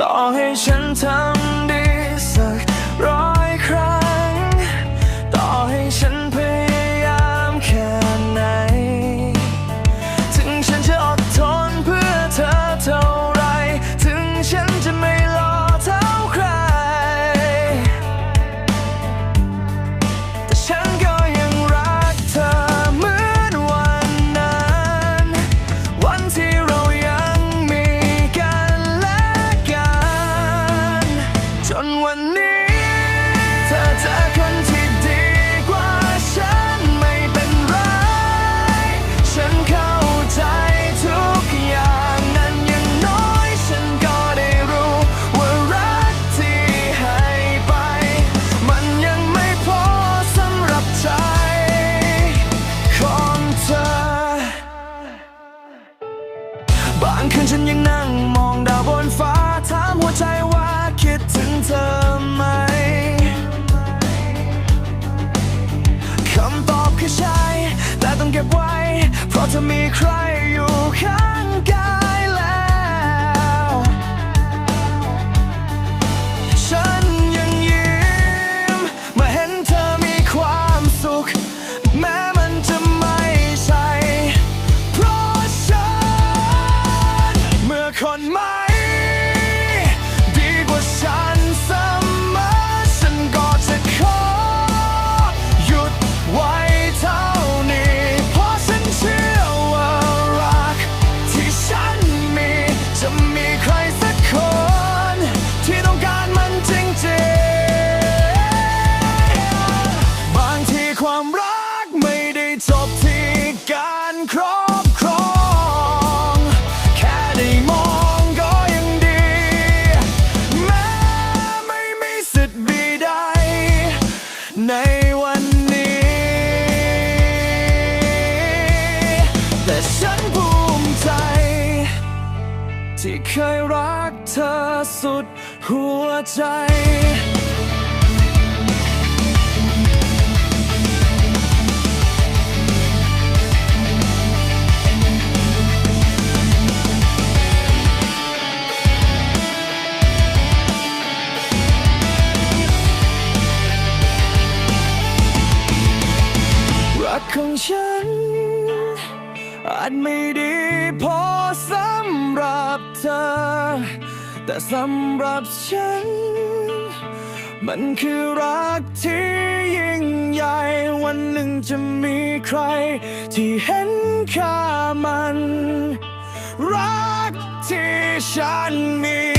ต่อให้ฉันทำดีสัก วันนี้ เธอเจอคน เพราะมีใครอยู่ข้างกายแล้ว ฉันยังยิ้มเมื่อเห็นเธอมีความสุข แม้มันจะไม่ใช่ เพราะฉัน เมื่อคนไม่ดีกว่าฉัน ในวันนี้ แต่ฉันภูมิใจ ที่เคยรักเธอสุดหัวใจ อาจไม่ดีพอสำหรับเธอ แต่สำหรับฉัน มันคือรักที่ยิ่งใหญ่ วันหนึ่งจะมีใคร ที่เห็นค่ามัน รักที่ฉันมี